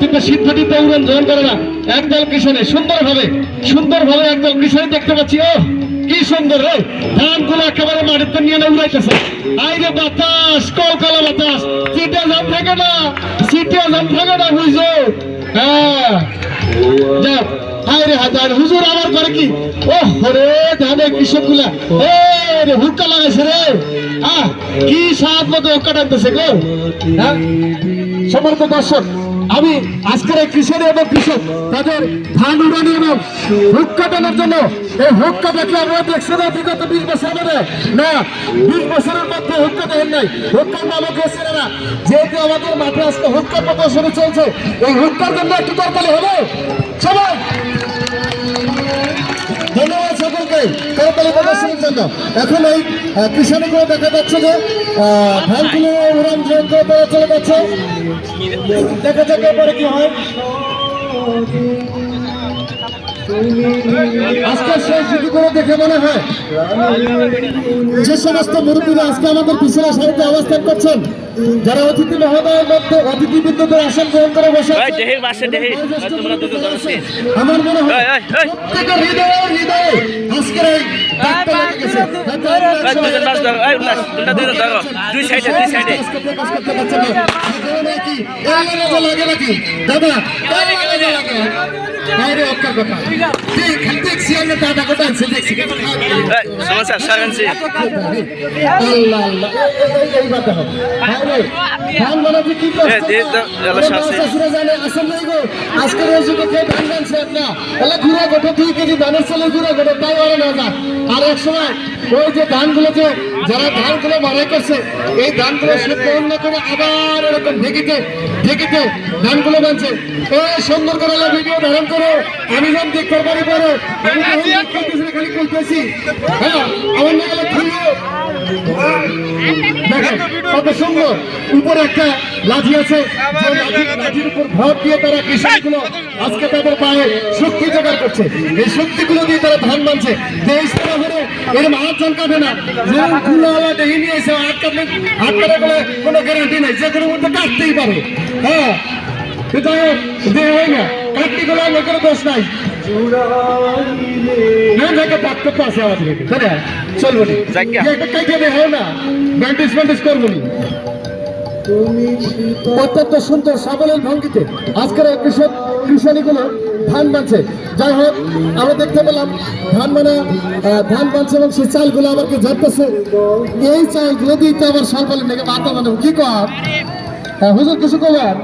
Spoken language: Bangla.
নেতৃত্বে সিদ্ধান্তিত উড়ন গ্রহণ করে না। একদল কৃষণে, সুন্দরভাবে সুন্দরভাবে একদল কৃষণে দেখতে পাচ্ছি। ও, কি সুন্দর রে। ধানগুলো একেবারে মাটিতে নিয়ে উড়াইতেছে। আইরে বাতাস, কলকালা বাতাস। সিটে জাম থাকে না। সিটে জাম থাকে না বুঝছ হ্যাঁ। যাও। হায় হাজার। হুজুর, আমার করে কি? ও রে, ধানে কৃষকগুলা এ রে, হুক্কা লাগাইছে রে। আহ, কি সাত মতো হুক্কা টানতেছে গো। হ্যাঁ? সমর্থ দর্শক। আমি আজকের এই কৃষক এবং কৃষক, তাদের ধান উড়ানি এবং হুক কাটানোর জন্য এই হুক কাটাকে আমরা দেখছি না বিগত বিশ বছর ধরে না, বিশ বছরের মধ্যে হুক্কা দেখেন নাই। হুক্কার নামক হয়েছে না যেহেতু আমাদের মাঠে আজকে হুক্কা প্রদর্শনী চলছে, এই হুক কাটার জন্য একটু দরকারি হবে। সবাই ধন্যবাদ করতালি প্রদর্শনের জন্য এখন এই কৃষাণীগুলো দেখা যাচ্ছে যে আহ, ধানগুলো উড়ান যন্ত্র চলে যাচ্ছে। দেখা যাক এরপরে কি হয়। আজকে দেখে মনে হয় যে সমস্ত মুরব্বীরা আজকে আমাদের পিছনে সারিতে অবস্থান করছেন। যারা অতিথি মহোদয়ের মধ্যে অতিথি বিদ্যুতের আসন গ্রহণ করে বসে আমার মনে হয়। প্রত্যেকের হৃদয়ে হৃদয়ে আজকের কথা। সমস্যা সারানছি আল্লাহ, আল্লাহ। এই- এইবার দেখো। বাইরে, ধান বানাতে কি কষ্ট এ, দে- না? দে- এলা আমার শাস্তি। শাশুড়ি জানে, আসল নাই গো। আজকের না। এলা ঘুরে গোটা দুই কেজি ধানের চালে ঘুরে গোটা তাই ওরা না এক সময় ওই যে ধানগুলো যে যারা ধানগুলো মারাই করছে এই ধানগুলো সেদ্ধ অন্য করে আবার এরকম ঢেকিতে ঢেকিতে ধানগুলো বানছে। এই সুন্দর করে ভিডিও ধারণ করো। আমি যখন দেখতে পারি পরে। না, কইতেছি। হ্যাঁ আমার না গেলে দেখেন কত সুন্দর। উপরে একটা লাঠি আছে লাঠির উপর ভর দিয়ে তারা কৃষকগুলো আজকে তাদের পায়ে শক্তি জোগাড় করছে। এই শক্তিগুলো দিয়ে তারা ধান মানছে দেশ তারা এরকম না। নিয়ে এসে বলে কোনো গ্যারান্টি নেই। যে কোনো মধ্যে কাটতেই পারে। হ্যাঁ কিন্তু দেহ হয় না কাটতে গেলে লোকের দোষ নাই। দেখে ডাক্তার তো আছে আমাদের তাই না? চলবো নি। যাজ্ঞা। যে একটা কাইটে দেয়, না ব্যান্ডেজ ব্যান্ডেজ করব নি। অত্যন্ত সুন্দর সাবলীল ভঙ্গিতে আজকের কৃষক কৃষণীগুলো ধান বানছে যাই হোক আমরা দেখতে পেলাম ধান মানে ধান বানছে এবং সেই চালগুলো আমাকে ঝরতেছে এই চালগুলো দিয়ে তো আবার সরকারের নাকি মাথা মানে কি কর হুজুর কিছু কবার